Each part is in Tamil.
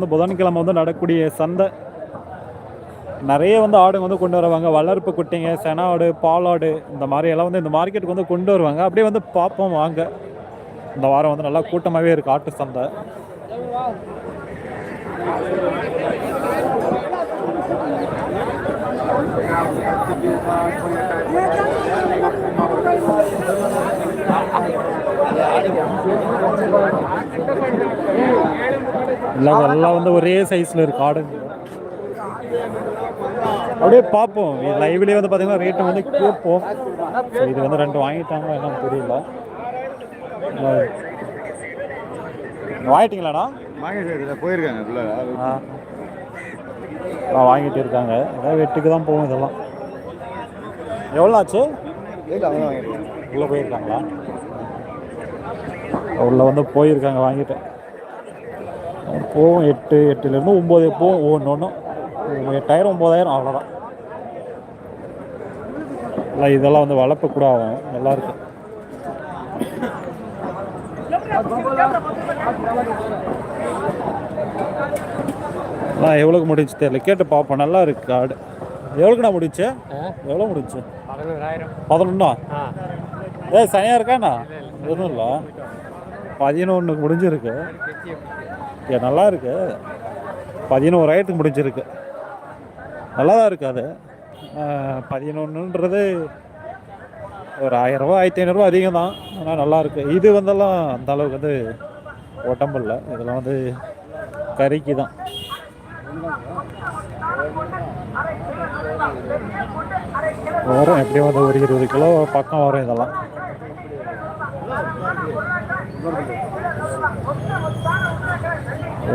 வந்து புதன்கிழமை வந்து நடக்கக்கூடிய சந்தை. நிறைய வந்து ஆடுங்க வந்து கொண்டு வருவாங்க. வளர்ப்பு குட்டிங்க சென ஆடு பாலாடு இந்த மாதிரி எல்லாம் வந்து இந்த மார்க்கெட்டுக்கு வந்து கொண்டு வருவாங்க. அப்படியே வந்து பார்ப்போம் வாங்க. இந்த வாரம் வந்து நல்லா கூட்டமாகவே இருக்குது ஆட்டு சந்தை. எல்லாம் எல்லாம் வந்து ஒரே சைஸில் இருக்கு. ஆடுங்க அப்படியே பார்ப்போம். லைவ்லேயே வந்து பார்த்தீங்கன்னா ரேட்டு வந்து கேட்போம். இது வந்து ரெண்டு வாங்கிட்டாங்க என்னன்னு தெரியல. அஹ் வாங்கிட்டீங்களாண்ணா போயிருக்காங்க ஆ வாங்கிட்டு இருக்காங்க. ஏதாவது வெட்டுக்கு தான் போகும் இதெல்லாம். எவ்வளோ ஆச்சு? உள்ளே போயிருக்காங்களா? உள்ளே வந்து போயிருக்காங்க வாங்கிட்டேன் போகும் எட்டு எட்டுலேருந்து ஒம்பது போகும் ஒன்று ஒன்றும் எட்டாயிரம் ஒம்பதாயிரம் அவ்வளோதான் இல்லை இதெல்லாம் வந்து வளர்ப்பு கூட ஆகும். நல்லா இருக்கு நான் எவ்வளோக்கு முடிச்சு தெரியல. கேட்டு பார்ப்போம் நல்லா இருக்கு கார்டு எவ்வளோக்குண்ணா முடிச்சு எவ்வளோ முடிச்சு பதினொன்னா? ஏ சனியாக இருக்காண்ணா? எதுவும் இல்லை. பதினொன்றுக்கு முடிஞ்சிருக்கு. ஏ நல்லா இருக்கு பதினோராயிரத்துக்கு முடிஞ்சிருக்கு. நல்லா தான் இருக்கு அது. பதினொன்றுன்றது ஒரு ஆயிரரூபா ஆயிரத்தி ஐநூறுரூவா அதிகம் தான் ஆனால் நல்லாயிருக்கு. இது வந்தெல்லாம் அந்த அளவுக்கு வந்து உடம்பு இல்லை. இதெல்லாம் வந்து கறிக்கு தான் வரும் எப்படியும் வந்து ஒரு இருபது கிலோ பக்கம் வரும் இதெல்லாம்.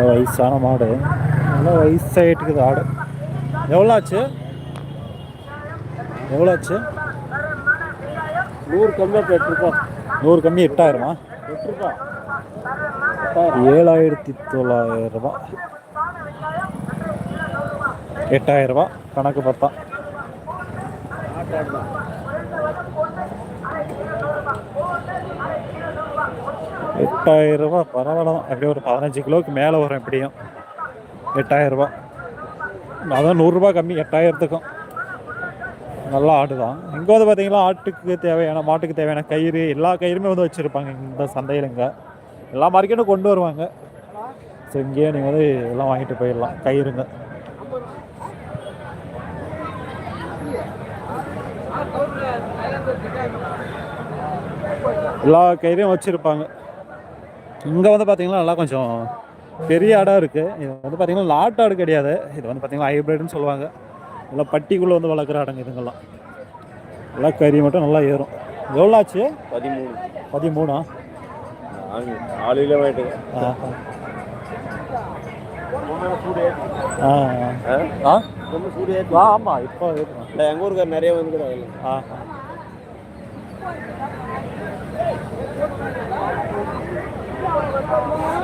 வயசான மாடு. நல்லா வயசாயிட்டுக்குது ஆடு எவ்வளோ ஆச்சு எவ்வளோ ஆச்சு நூறு கம்மியாக எட்டுருப்பா நூறு கம்மி எட்டாயிரமா? எட்டுருப்பா ஏழாயிரத்தி எட்டாயிரம் ரூபாய் கணக்கு பார்த்தா. எட்டாயிரம் பரவாயில்ல தான் எப்படியும் ஒரு பதினஞ்சு கிலோவுக்கு மேலே வரும் எப்படியும். எட்டாயிரம் ரூபாய் அதான் நூறுரூபா கம்மி எட்டாயிரத்துக்கும். நல்ல ஆடு தான் இங்கே வந்து பார்த்தீங்கன்னா ஆட்டுக்கு தேவையான மாட்டுக்கு தேவையான கயிறு எல்லா கயிறுமே வந்து வச்சுருப்பாங்க இந்த சந்தையில் இங்கே. எல்லா மார்க்கெட்டும் கொண்டு வருவாங்க. ஸோ இங்கேயே நீங்கள் வந்து எல்லாம் வாங்கிட்டு போயிடலாம் கயிறுங்க. எல்லா கயிறையும் வச்சுருப்பாங்க. இங்கே வந்து பார்த்தீங்கன்னா நல்லா கொஞ்சம் பெரிய ஆடாக இருக்குது இது வந்து பார்த்தீங்கன்னா நாட்டு ஆடு கிடையாது. இது வந்து பார்த்தீங்கன்னா ஹைப்ரிட்னு சொல்லுவாங்க. எல்லாம் பட்டிக்குள்ளே வந்து வளர்க்குற ஆடுங்க இதுங்கெல்லாம். எல்லாம் கறி மட்டும் நல்லா ஏறும். எவ்வளோ ஆச்சு? பதிமூணு. பதிமூணா. ஆ ஆ. ஆ? ஆ? ஆமாம் இப்போ எங்கள் ஊருக்கார் நிறைய வந்து ஆஹா.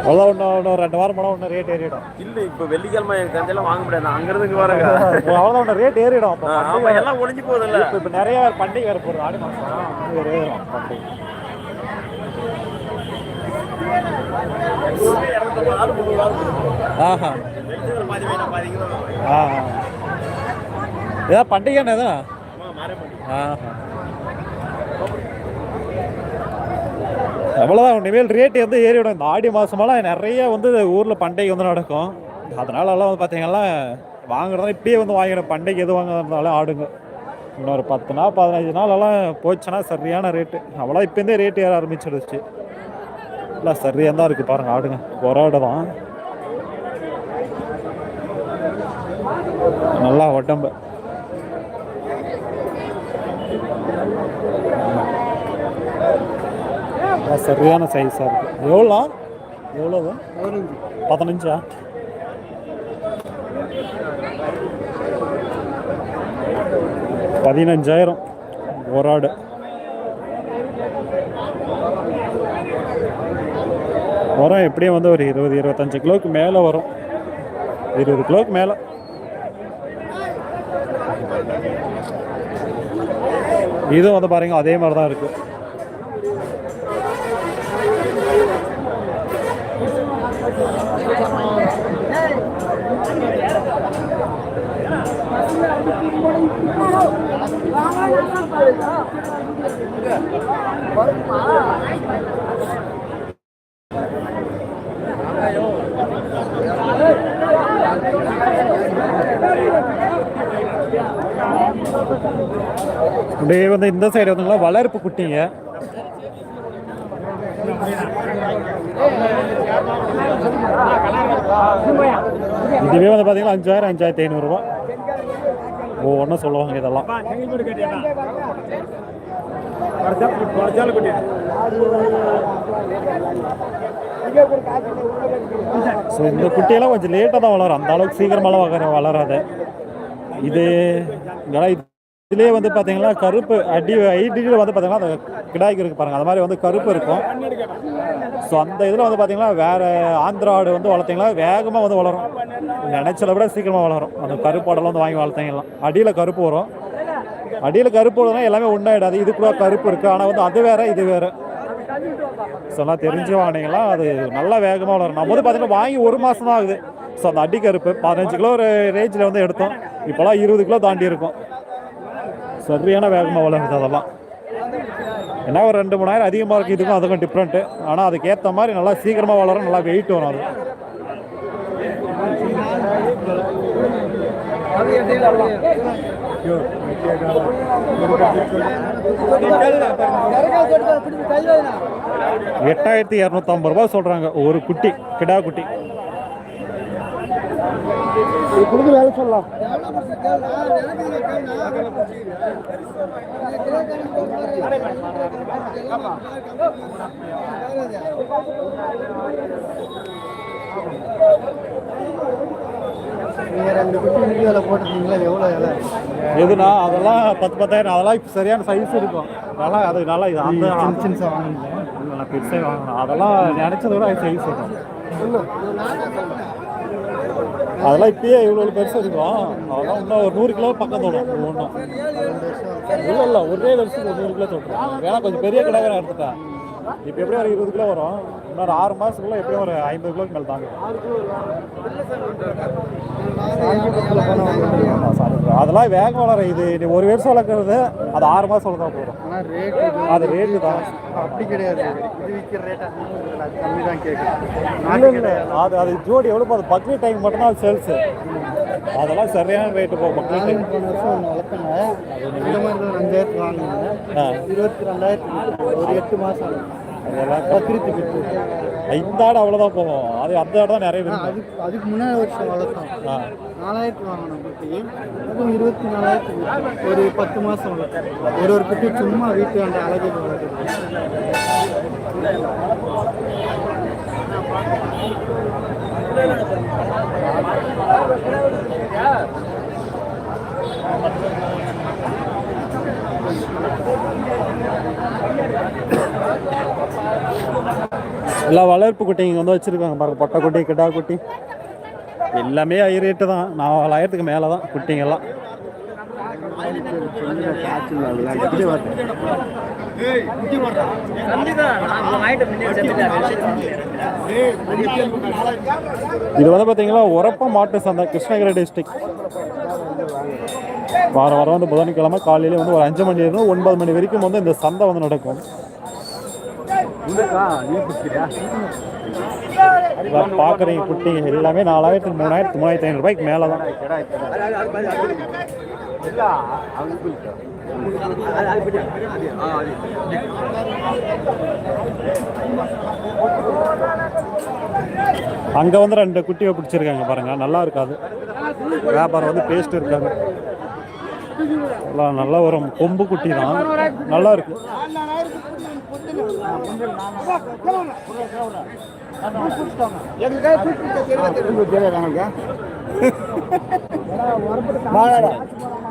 அவ்வளோ ஒன்று ஒன்று ரெண்டு வாரம் போனால் ஒன்று ரேட் ஏறிடும். இல்லை இப்போ வெள்ளிக்கிழமை எனக்கு தஞ்சையில் வாங்க முடியாது. அங்கேருந்து இங்கே வரேங்க. அவ்வளோ ஒன்று ரேட் ஏறிடும். அப்போ ஆமாம் எல்லாம் ஒளிஞ்சு போகுதுல்ல. இப்போ இப்போ நிறைய பண்டிகை வேறு போடுறது ஆடி மாதம் பண்டிகை ஏறும் பண்டிகை ஆஹா. ஆ ஏதாவது பண்டிகைன்னு எதுனா? ஆஹா. அவ்வளோதான் இனிமேல் ரேட் வந்து ஏறிவிடும் இந்த ஆடி மாதமெல்லாம் நிறைய வந்து ஊரில் பண்டிகை வந்து நடக்கும். அதனாலலாம் வந்து பார்த்தீங்கன்னா வாங்குறதா இப்பயே வந்து வாங்கிடும். பண்டிகை எது வாங்குறதுனாலும் ஆடுங்க. இன்னொரு பத்து நாள் பதினஞ்சு நாளெல்லாம் போச்சுன்னா சரியான ரேட்டு அவ்வளோ இப்போந்தே ரேட் ஏற ஆரம்பிச்சிடுச்சு இல்லை சரியாக தான் இருக்குது பாருங்கள் ஆடுங்க. ஒரு ஆடு தான். நல்லா உடம்பு. சரியான சைஸாக இருக்குது எவ்வளோ? எவ்வளோ பதினஞ்சா. பதினஞ்சாயிரம். ஒரு ஆடு. வரும் எப்படியும் வந்து ஒரு இருபது இருபத்தஞ்சு கிலோவுக்கு மேலே வரும். இருபது கிலோவுக்கு மேலே. இதுவும் வந்து பாருங்க அதே மாதிரி தான் இருக்கு. அப்படியே வந்து இந்த சைடு வந்துங்களா வளர்ப்பு குட்டிங்க. இதுவே வந்து பார்த்தீங்கன்னா அஞ்சாயிரம் அஞ்சாயிரத்தி ஐநூறுரூவா ஒவ்வொன்றும் சொல்லுவாங்க இதெல்லாம். ஸோ இந்த குட்டியெல்லாம் கொஞ்சம் லேட்டாக தான் வளரும். அந்த அளவுக்கு சீக்கிரமாலாம் வளர வளராது. இது இதுலயே வந்து பார்த்தீங்கன்னா கருப்பு அடி ஐடியில் வந்து பார்த்தீங்கன்னா அந்த கிடாய்க்கு இருக்கு பாருங்க. அந்த மாதிரி வந்து கருப்பு இருக்கும். ஸோ அந்த இதில் வந்து பார்த்தீங்கன்னா வேற ஆந்திரா ஆடு வந்து வளர்த்தீங்களா வேகமாக வந்து வளரும். நினைச்சதை விட சீக்கிரமாக வளரும். அந்த கருப்பாடெல்லாம் வந்து வாங்கி வளர்த்தீங்கலாம் அடியில் கருப்பு வரும். அடியில் கருப்பு வரும்னா எல்லாமே ஒன்றாயிடாது இது கூட கருப்பு இருக்குது ஆனால் வந்து அது வேற இது வேற. சொன்னால் தெரிஞ்சு வாங்கினீங்களா அது நல்லா வேகமாக வளரும். நம்ம வந்து பார்த்தீங்கன்னா வாங்கி ஒரு மாதம் தான் ஆகுது. ஸோ அந்த அடி கருப்பு பதினஞ்சு கிலோ ஒரு ரேஞ்சில் வந்து எடுத்தோம். இப்போலாம் இருபது கிலோ தாண்டி இருக்கும். சரியான வேகமாக வளருது அதெல்லாம். ஏன்னா ஒரு ரெண்டு மூணாயிரம் அதிகமாக இருக்குது இதுக்கும் அதுக்கும் டிஃப்ரெண்ட்டு ஆனால் அதுக்கேற்ற மாதிரி நல்லா சீக்கிரமாக வளரும். நல்லா வெயிட் வரும் அது. எட்டாயிரத்தி இரநூத்தம்பது ரூபாய் சொல்கிறாங்க ஒரு குட்டி கிடா குட்டி. கொடுத்து வேலை சொல்லலாம் நீங்கள் ரெண்டு குட்டி வீடியோவில் போட்டிருக்கீங்களா? எவ்வளோ இலை எதுனா அதெல்லாம் பத்து பத்தாயிரம். அதெல்லாம் இப்போ சரியான சைஸ் இருக்கும். அதெல்லாம் அது நல்லா இது அந்த சின்ன நான் பெருசாக வாங்கணும் அதெல்லாம் நினச்சத விட சைஸ் இருக்கும். அதெல்லாம் இப்பயே இவ்வளோ பெருசு இருக்கும். அதெல்லாம் இன்னும் ஒரு நூறு கிலோ பக்கம் தோணும் ஒன்றும் இல்லை இல்லை ஒரே வருஷத்துக்கு ஒரு நூறு கிலோ தோணும் வேணா கொஞ்சம் பெரிய கடை நான் எடுத்துட்டேன் இப்போ எப்படியும் ஒரு இருபது கிலோ வரும்? இன்னொரு ஆறு மாதத்துக்குள்ள எப்படியும் ஒரு ஐம்பது கிலோக்கு மேலே தாங்க. அதெல்லாம் வேகம் வளர இது நீ ஒரு வருஷம் வளர்க்குறது அது ஆறு மாதம் வளர்த்தா போதும். அது ரேட்டு தான். அப்படி கிடையாது அது அது அது ஜோடி எவ்வளோ போகுது? பக்ரீட் டைம் மட்டும்தான் சேல்ஸ் அதெல்லாம் சரியான ரேட்டு பக்ரீட் டைம் போன வருஷம் ஒன்று வளர்த்தேங்க. இந்த மாதிரி ஒரு அஞ்சாயிரத்து. இருபத்தி ரெண்டாயிரத்து ஒரு எட்டு மாதம் அதெல்லாம் பத்திரித்து இந்த ஆடு அவ்வளோதான் போகும். அது அந்த ஆடு தான் நிறைய அதுக்கு அதுக்கு முன்னாடி வருஷம் வளர்த்தோம். நாலாயிரத்து வாங்கினோம் குட்டி. அதுவும் இருபத்தி நாலாயிரத்து. ஒரு பத்து மாதம் வளர்த்தோம். ஒரு ஒரு குட்டி சும்மா வீட்டு அந்த அழகுக்கு வளர்க்குறது எல்லா வளர்ப்பு குட்டிங்க வந்து வச்சுருக்காங்க பாருங்க. பொட்டை குட்டி கிடா குட்டி. எல்லாமே ஹை ரேட்டு தான். நாலாயிரத்துக்கு மேலே தான் குட்டிங்கெல்லாம். இது வந்து பார்த்தீங்கன்னா உரப்ப மாட்டு சந்தை கிருஷ்ணகிரி டிஸ்ட்ரிக்ட் வாரம் வாரம் வந்து புதன்கிழமை காலையில வந்து ஒரு அஞ்சு மணிலேருந்து ஒன்பது மணி வரைக்கும் வந்து இந்த சந்தை வந்து நடக்கும். பார்க்குறீங்க குட்டிங்க எல்லாமே நாலாயிரத்துக்கு மூணாயிரத்து மூணாயிரத்தி ஐநூறு ரூபாய்க்கு மேலே தான் அங்கே வந்து ரெண்டு குட்டியை பிடிச்சிருக்காங்க பாருங்க. நல்லா இருக்காது. வியாபாரம் வந்து பேஸ்ட் இருக்காங்க எல்லாம் நல்லா வரும் கொம்பு குட்டி தான். நல்லா இருக்கு.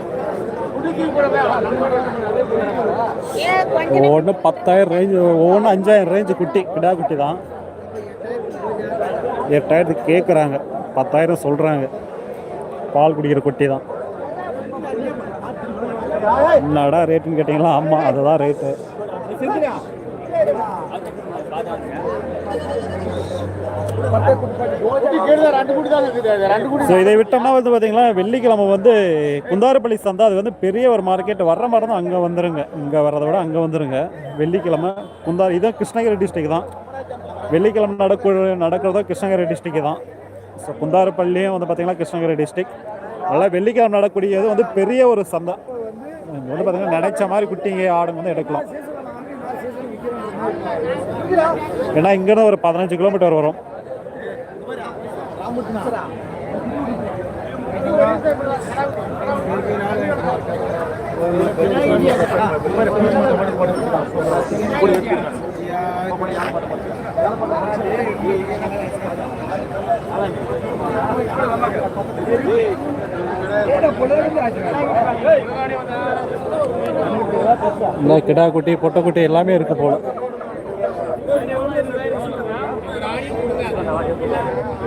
ஒவ்வொன்று பத்தாயிரம் ரேஞ்சு ஒவ்வொன்று அஞ்சாயிரம் ரேஞ்சு குட்டி கிடா குட்டி தான். எட்டாயிரத்துக்கு கேட்குறாங்க பத்தாயிரம் சொல்கிறாங்க பால் குடிக்கிற குட்டி தான். என்னடா ரேட்டுன்னு கேட்டிங்களா? ஆமாம் அதுதான் ரேட்டு ஸோ இதை விட்டோம்னா வந்து பார்த்தீங்களா வெள்ளிக்கிழமை வந்து குந்தாரப்பள்ளி சந்தா அது வந்து பெரிய ஒரு மார்க்கெட் வர்ற மாதிரி தான் அங்கே வந்துருங்க. இங்கே வர்றதை விட அங்கே வந்துருங்க. வெள்ளிக்கிழமை குந்தார் இதான் கிருஷ்ணகிரி டிஸ்ட்ரிக் தான். வெள்ளிக்கிழமை நடக்க நடக்கிறதோ கிருஷ்ணகிரி டிஸ்ட்ரிக் தான். ஸோ குந்தாரப்பள்ளியும் வந்து பார்த்திங்கன்னா கிருஷ்ணகிரி டிஸ்ட்ரிக் அதெல்லாம் வெள்ளிக்கிழமை நடக்கூடியது வந்து பெரிய ஒரு சந்தை. வந்து பார்த்தீங்கன்னா நினைச்ச மாதிரி குட்டிங்க ஆடுங்க வந்து எடுக்கலாம். ஏன்னா இங்கேருந்து ஒரு பதினஞ்சு கிலோமீட்டர் வரும். இந்த கிடா குட்டி பொட்டை குட்டி எல்லாமே இருக்கு போல.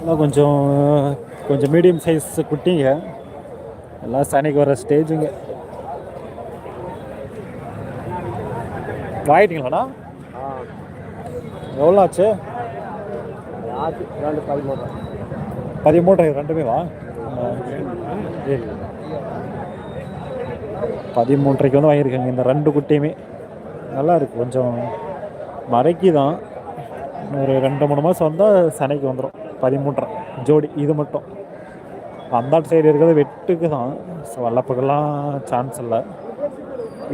எல்லாம் கொஞ்சம் கொஞ்சம் மீடியம் சைஸ் குட்டிங்க. எல்லாம் சனிக்கு வர ஸ்டேஜுங்க வாங்கிட்டீங்களாண்ணா? எவ்வளோ ஆச்சு பதிமூன்றரை ரெண்டுமே வா பதிமூன்றரைக்கு வந்து வாங்கியிருக்காங்க. இந்த ரெண்டு குட்டியுமே நல்லாயிருக்கு கொஞ்சம் மறைக்கு தான் ஒரு ரெண்டு மூணு மாதம் வந்தால் சனைக்கு வந்துடும் பதிமூன்றரை. ஜோடி. இது மட்டும். அந்த சைடு இருக்கிறது வெட்டுக்கு தான் ஸோ வளர்ப்புக்கெல்லாம் சான்ஸ் இல்லை.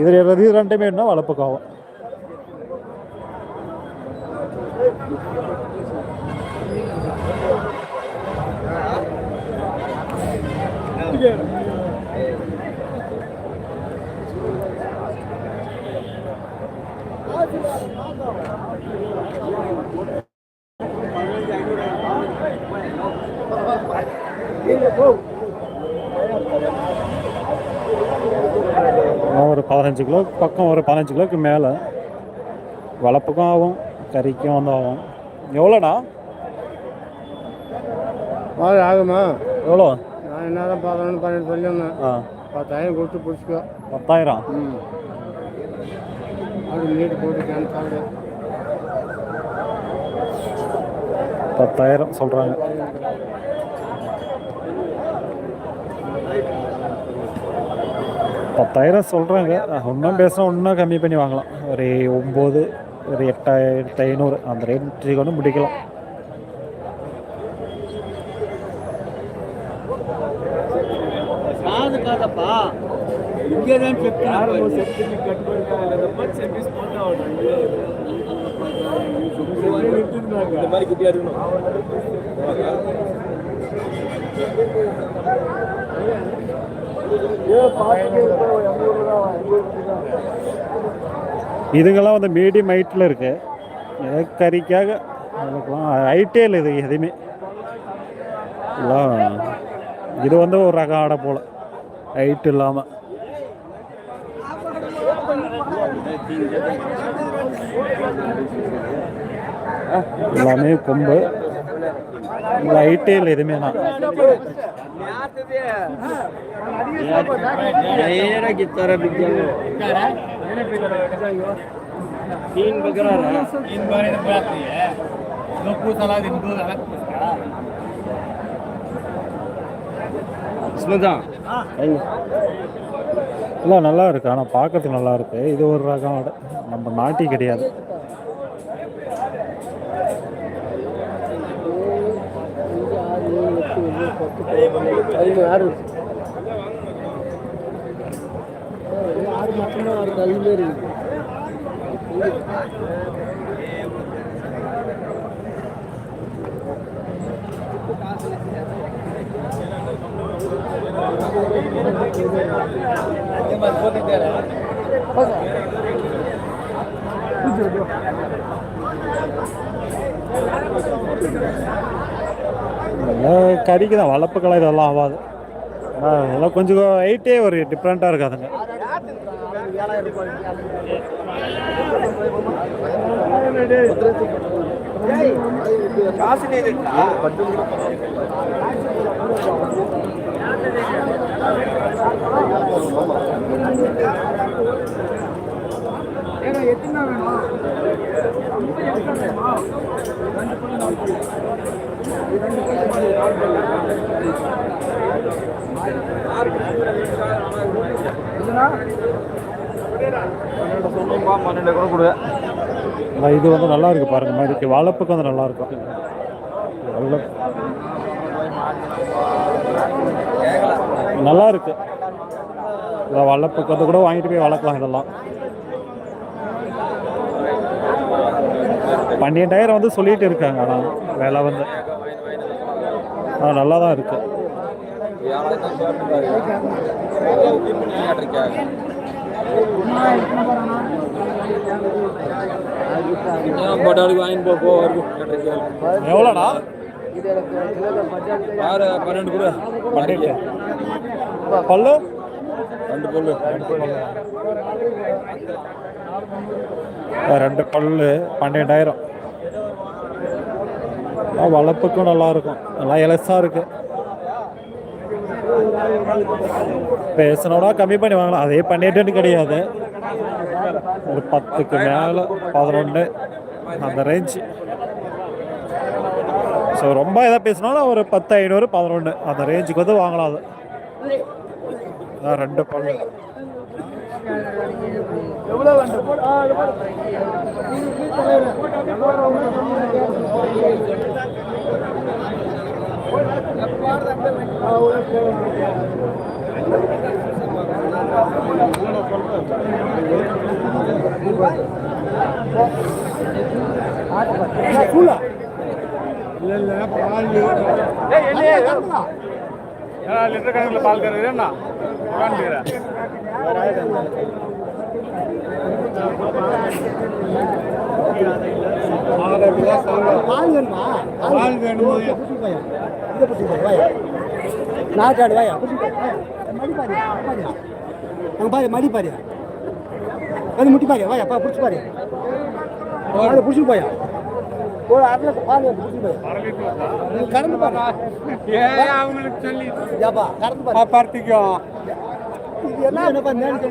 இதில் இருக்கிறது இது ரெண்டுமே என்ன வளர்ப்புக்கு பதினஞ்சு கிலோ பக்கம் ஒரு பதினஞ்சு கிலோக்கு மேலே. வளர்ப்புக்கும் ஆகும் கறிக்கும் வந்து ஆகும். எவ்வளோண்ணா? அது ஆகுமா? எவ்வளோ? நான் என்னதான் பார்க்கணும்னு பன்னெண்டு சொல்லியிருந்தேன் ஆ. பத்தாயிரம் கொடுத்து பிடிச்சிக்கோ. பத்தாயிரம்? ம். அது நீட்டு போட்டு கேன்சல் பத்தாயிரம் சொல்கிறாங்க பத்தாயிரம் சொல்கிறாங்க ஒன்றும் பேசினா ஒன்றும் கம்மி பண்ணி வாங்கலாம். ஒரு ஒம்பது ஒரு எட்டாயிரத்து ஐநூறு. அந்த ரேட்டுக்கு வந்து முடிக்கலாம் இருக்கணும். இதுங்கெல்லாம் வந்து மீடியம் ஹைட்டில் இருக்கு. கறிக்காக ஹைட்டே இல்லை இது எதுவுமே. எல்லாம் இது வந்து ஒரு ரக ஆடை போல். ஹைட் இல்லாமல் எல்லாமே கொம்பு. லைட்டே இல்லை எதுவுமே தான் तीन நல்லா இருக்குது ஆனால் பார்க்கறதுக்கு நல்லா இருக்குது இது ஒரு ரகம் நம்ம நாட்டி கிடையாது. பதினாறு ஆறு மட்டும்தான் வருது அதுவே இருக்குது இதெல்லாம் கறிக்கு தான் வளர்ப்புக்கெல்லாம் இதெல்லாம் ஆகாது. அதெல்லாம் கொஞ்சம் வெயிட்டே ஒரு டிஃப்ரெண்ட்டாக இருக்காதுங்க. இது வந்து நல்லா இருக்கு பாருங்க மாதிரி வளர்ப்புக்கு வந்து நல்லா இருக்கும். நல்லா இருக்கு. இதை வளர்ப்புக்கு வந்து கூட வாங்கிட்டு போய் வளர்க்கலாம் இதெல்லாம். பன்னெண்டாயிரம் வந்து சொல்லிட்டு இருக்காங்க ஆனால் விலை வந்து. ஆ நல்லா தான் இருக்கு. வாங்கிட்டு போ எவ்வளோடா? ஆறு பன்னெண்டு கூட பன்னெண்டு பல்லு? ரெண்டு பல்லு. ஆ, ரெண்டு பல்லு. பன்னெண்டாயிரம் இருக்கும் வளர்ப்புக்கும் நல்லா இருக்கும் இருக்குது இலசா இருக்கு. பேசினோட கம்மி பண்ணி வாங்கலாம். அதே பன்னெண்டுன்னு கிடையாது. ஒரு பத்துக்கு மேலே பதினொன்று அந்த ரேஞ்சு ஸோ ரொம்ப எதாவது பேசினாலும் ஒரு பத்து ஐநூறு பதினொன்று அந்த ரேஞ்சுக்கு வந்து வாங்கலாம் அது. ரெண்டு பல்லு லிட்டர் கணக்கில் பால் கறக்குறேன்னா பால் வேணுமா பால் வேணுமா நாட்டாடு வாயா மடி பாரு அங்கே பாரு மடி பாரு அது முட்டி பாரு வாயா பா பிடிச்சி பாரு அதை பிடிச்சி போயா ஒரு அரை பால் பிடிச்சி போயா கறந்து பாரு அவங்களுக்கு சொல்லி. ஏப்பா கறந்து பாரு. பார்த்திக்கும் இது என்ன கறந்து பாரு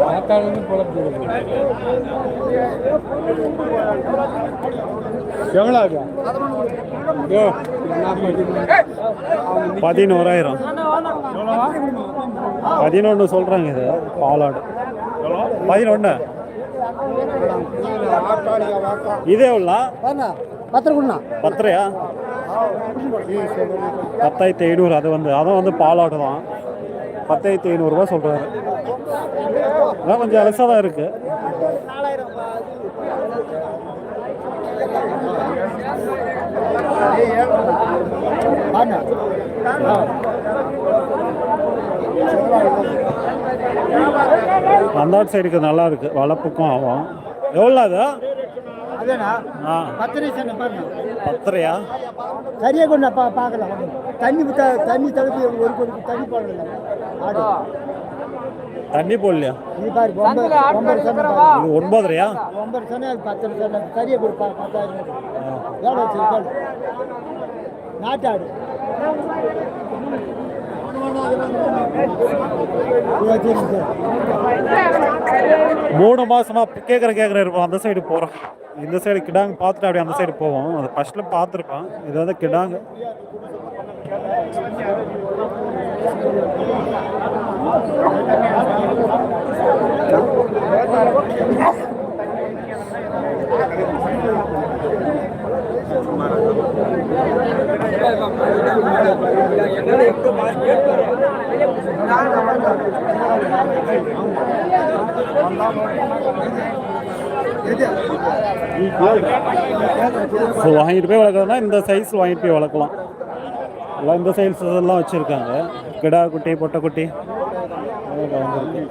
பாலுக்காக எவ்வளோ ஆகும் பதினோராயிரம். பதினொன்று சொல்கிறாங்க இது பாலாடு. பதினொன்று இதே உள்ள? பத்திரம் கொடுண்ணா பத்தாயிரத்தி ஐநூறு அது வந்து அதுவும் வந்து பாலாடு தான். பத்தாயிரத்தி ஐநூறுரூவா சொல்கிறாரு அதான் கொஞ்சம் அலசாக தான் இருக்குது அந்த சைடுக்கு நல்லா இருக்கு வளர்ப்புக்கும் ஆகும் எவ்வளோ அது பத்தரையா? சரியா கொண்டு பா பார்க்கலாம். தண்ணி விட்டா தண்ணி தடுப்பு ஒரு ஒரு தண்ணி போடல ஆடு. தண்ணி போடலையா? இது பாரு ஒன்பது ஒன்பது சொன்ன ஒன்பதரையா? ஒன்பது சொன்ன அது பத்து சொன்ன. சரியா கொடுப்பா பத்தாயிரம் எவ்வளோ நாட்டாடு. மூணு மாசமா கேட்குற கேட்குற இருப்போம் அந்த சைடு போகிறோம் இந்த சைடு கிடாங் பார்த்துட்டு அப்படியே அந்த சைடு போவோம். அது ஃபஸ்ட்டில் பார்த்துருப்பேன் இது வந்து you. ஸோ வாங்கிட்டு போய் வளர்க்குறதுனா இந்த சைஸ் வாங்கிட்டு போய் வளர்க்கலாம். எல்லாம் இந்த சைஸ் எல்லாம் வச்சுருக்காங்க. கிடா குட்டி பொட்டைக்குட்டி குட்டி.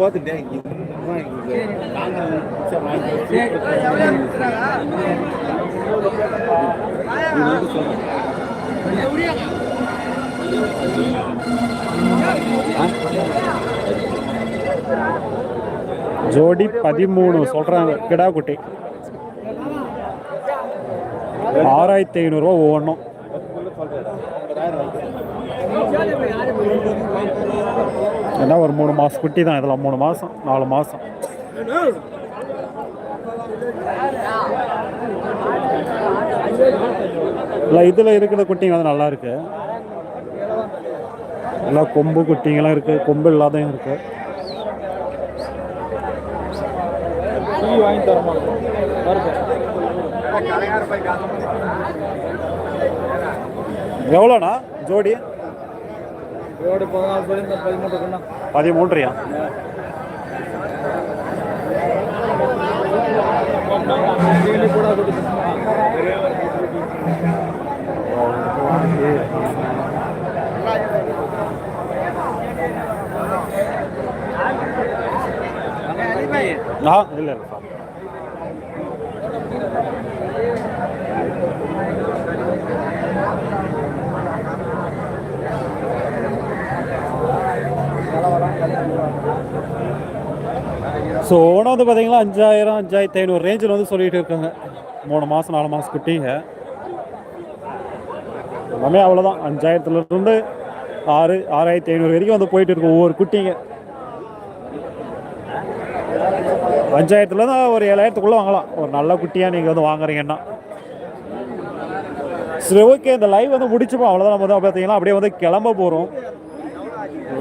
பார்த்துட்டேன் ஜோடி பதிமூணு சொல்கிறாங்க கிடா குட்டி. ஆறாயிரத்தி ஐநூறுரூவா ஒவ்வொன்றும். என்ன ஒரு மூணு மாதம் குட்டி தான். இதெல்லாம் மூணு மாதம் நாலு மாதம் இல்லை இதில் இருக்கிற குட்டிங்க வந்து நல்லா இருக்கு. எல்லாம் கொம்பு குட்டிங்கெல்லாம் இருக்கு. கொம்பு இல்லாதையும் இருக்கு வாங்கி தரமா? எவ்வளோண்ணா? ஜோடி? ஏழு பதினாலு பதினஞ்சு பதிமூணு இருக்குண்ணா பதிமூன்றையா? கூட ஆ. இல்லை இல்லை ஸோ ஓனம் வந்து பார்த்தீங்கன்னா அஞ்சாயிரம் அஞ்சாயிரத்தி ஐநூறு ரேஞ்சில் வந்து சொல்லிட்டு இருக்காங்க. மூணு மாதம் நாலு மாதம் குட்டிங்க. எல்லாமே அவ்வளோதான் அஞ்சாயிரத்துலேருந்து ஆறு ஆறாயிரத்தி ஐநூறு வரைக்கும் வந்து போயிட்டு இருக்கும் ஒவ்வொரு குட்டிங்க. பஞ்சாயத்தில் தான் ஒரு ஏழாயிரத்துக்குள்ளே வாங்கலாம். ஒரு நல்ல குட்டியாக நீங்கள் வந்து வாங்குறீங்கன்னா. சரி ஓகே இந்த லைவ் வந்து முடிச்சுப்போம். அவ்வளோதான் நம்ம வந்து பார்த்தீங்கன்னா அப்படியே வந்து கிளம்ப போகிறோம்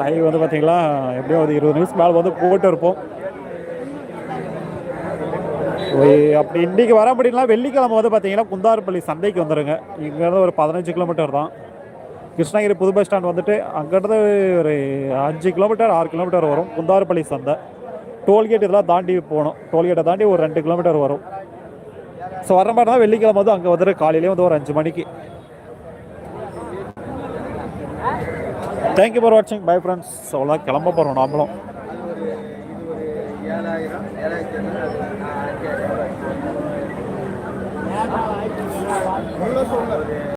லைவ் வந்து பார்த்தீங்களா எப்படியோ ஒரு இருபது நிமிஷம் மேலே வந்து போட்டு இருப்போம். ஓய், அப்படி இன்றைக்கி வர முடியலனா வெள்ளிக்கிழமை வந்து பார்த்தீங்கன்னா குந்தாரப்பள்ளி சந்தைக்கு வந்துடுங்க இங்கேருந்து ஒரு பதினஞ்சு கிலோமீட்டர் தான். கிருஷ்ணகிரி புது பஸ் ஸ்டாண்ட் வந்துட்டு அங்கேருந்து ஒரு அஞ்சு கிலோமீட்டர் ஆறு கிலோமீட்டர் வரும் குந்தாரப்பள்ளி சந்தை. டோல்கேட் இதெல்லாம் தாண்டி போகணும். டோல்கேட்டை தாண்டி ஒரு ரெண்டு கிலோமீட்டர் வரும். ஸோ வர மாதிரி தான் வெள்ளிக்கிழமை வந்து அங்கே வந்துட்டு காலையிலேயே வந்து ஒரு அஞ்சு மணிக்கு. தேங்க்யூ ஃபார் வாட்சிங் பை ஃப்ரெண்ட்ஸ் அவ்வளோ கிளம்ப போகிறோம் நாமளும். ஏழாயிரம் ஏழாயிரத்தி